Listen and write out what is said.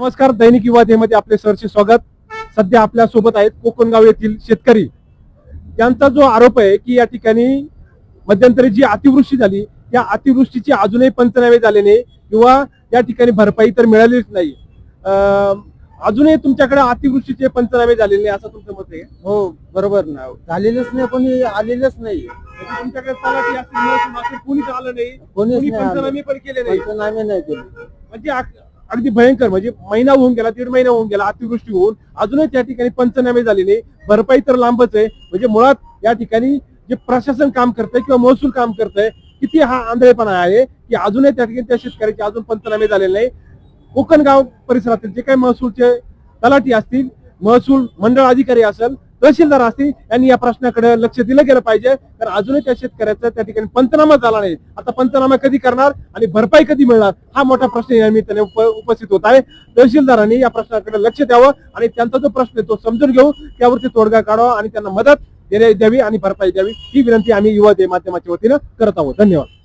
नमस्कार दैनिक युवा मध्ये आपले सरचे स्वागत. सध्या आपल्यासोबत आहेत कोकणगाव येथील शेतकरी. त्यांचा जो आरोप आहे की या ठिकाणी मध्यंतरी जी अतिवृष्टी झाली त्या अतिवृष्टीचे अजूनही पंचनामे झाले नाही किंवा या ठिकाणी भरपाई तर मिळालीच नाही. अजूनही तुमच्याकडे अतिवृष्टीचे पंचनामे झालेले नाही असं तुमचं मत आहे? हो बरोबर ना. झालेलंच नाही कोणी आलेलंच नाही. तुमच्याकडे तलाठी असतील, महसूल असेल, कोणीच आलं नाही कोणीच कोणी नाही आलं. पंचनामे पण केले नाही. पंचनामे नाही केले. म्हणजे अगदी भयंकर म्हणजे महिना होऊन गेला दीड महिना होऊन गेला अतिवृष्टी होऊन अजूनही त्या ठिकाणी पंचनामे झाले नाही. भरपाई तर लांबच आहे. म्हणजे मुळात या ठिकाणी जे प्रशासन काम करतंय किंवा महसूल काम करतंय किती हा आंधळेपणा आहे की अजूनही त्या ठिकाणी त्या शेतकऱ्याचे अजून पंचनामे झालेले नाही. कोकणगाव परिसरातील जे काही महसूलचे तलाठी असतील महसूल मंडळ अधिकारी असेल तहसीलदार असतील यांनी या प्रश्नाकडे लक्ष दिलं गेलं पाहिजे. तर अजूनही त्या शेतकऱ्याचा त्या ठिकाणी पंचनामा झाला नाही. आता पंचनामा कधी करणार आणि भरपाई कधी मिळणार हा मोठा प्रश्न या निमित्ताने उप- उपस्थित होत आहे. तहसीलदारांनी या प्रश्नाकडे लक्ष द्यावं आणि त्यांचा जो प्रश्न आहे तो समजून घेऊन त्यावरती तोडगा काढावा आणि त्यांना मदत द्यावी आणि भरपाई द्यावी. ही विनंती आम्ही युवा माध्यमाच्या वतीनं करत आहोत. धन्यवाद.